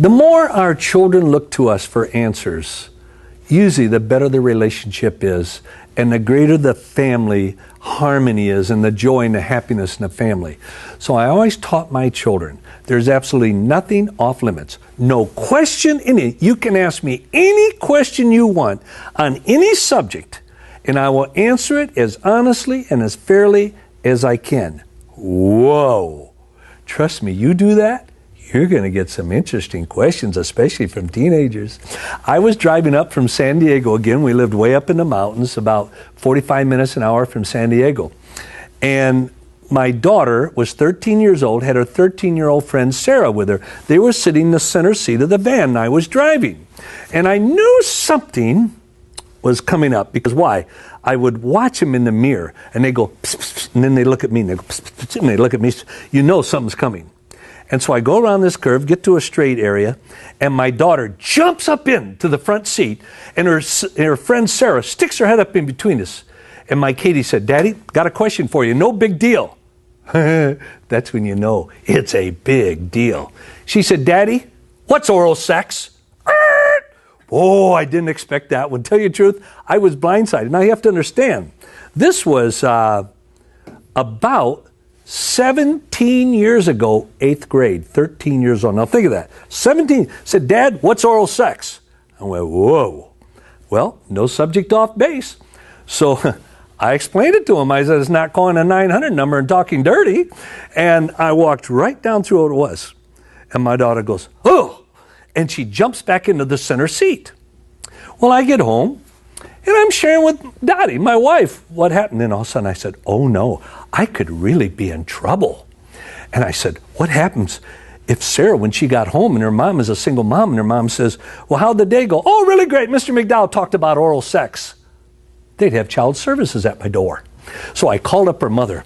The more our children look to us for answers, usually the better the relationship is and the greater the family harmony is and the joy and the happiness in the family. So I always taught my children there's absolutely nothing off limits. No question in it. You can ask me any question you want on any subject, and I will answer it as honestly and as fairly as I can. Whoa. Trust me, you do that, you're going to get some interesting questions, especially from teenagers. I was driving up from San Diego again. We lived way up in the mountains, about 45 minutes an hour from San Diego. And my daughter was 13 years old, had her 13 year old friend Sarah with her. They were sitting in the center seat of the van, I was driving. And I knew something was coming up because why? I would watch them in the mirror, and they go, pss, pss, and then they look at me, and they go, pss, and they look at me. You know something's coming. And so I go around this curve, get to a straight area, and my daughter jumps up into the front seat, and her, her friend Sarah sticks her head up in between us. And my Katie said, Daddy, got a question for you. No big deal. That's when you know it's a big deal. She said, Daddy, what's oral sex? Oh, I didn't expect that one. Tell you the truth, I was blindsided. Now you have to understand, this was uh, about 17 years ago, eighth grade, 13 years old. Now think of that. 17 said, Dad, what's oral sex? I went, Whoa. Well, no subject off base. So I explained it to him. I said, It's not calling a 900 number and talking dirty. And I walked right down through what it was. And my daughter goes, Oh! And she jumps back into the center seat. Well, I get home and I'm sharing with Dottie, my wife, what happened. And all of a sudden I said, Oh no, I could really be in trouble. And I said, What happens if Sarah, when she got home and her mom is a single mom, and her mom says, Well, how'd the day go? Oh, really great. Mr. McDowell talked about oral sex. They'd have child services at my door. So I called up her mother.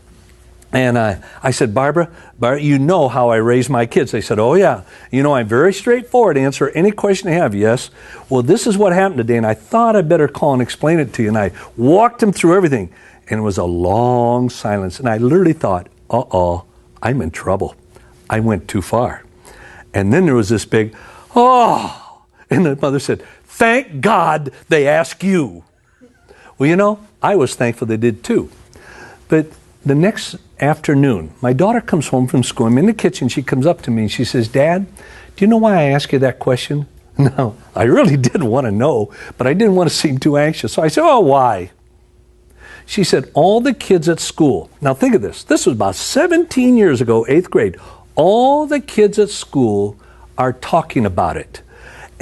And I, I said, Barbara, Barbara, you know how I raise my kids. They said, Oh, yeah. You know, I'm very straightforward. Answer any question you have. Yes. Well, this is what happened today. And I thought I'd better call and explain it to you. And I walked them through everything. And it was a long silence. And I literally thought, uh oh, I'm in trouble. I went too far. And then there was this big, oh. And the mother said, Thank God they asked you. Well, you know, I was thankful they did too. But the next afternoon, my daughter comes home from school. I'm in the kitchen. She comes up to me and she says, Dad, do you know why I asked you that question? No, I really did want to know, but I didn't want to seem too anxious. So I said, Oh, why? She said, All the kids at school, now think of this, this was about 17 years ago, eighth grade. All the kids at school are talking about it.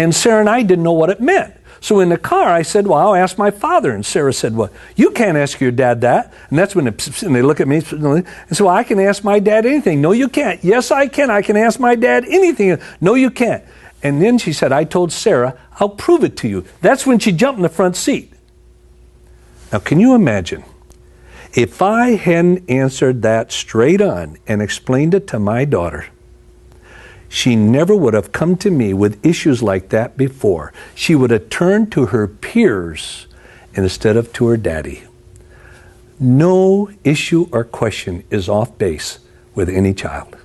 And Sarah and I didn't know what it meant. So in the car, I said, Well, I'll ask my father. And Sarah said, Well, you can't ask your dad that. And that's when they, and they look at me and say, Well, I can ask my dad anything. No, you can't. Yes, I can. I can ask my dad anything. No, you can't. And then she said, I told Sarah, I'll prove it to you. That's when she jumped in the front seat. Now, can you imagine? If I hadn't answered that straight on and explained it to my daughter, she never would have come to me with issues like that before. She would have turned to her peers instead of to her daddy. No issue or question is off base with any child.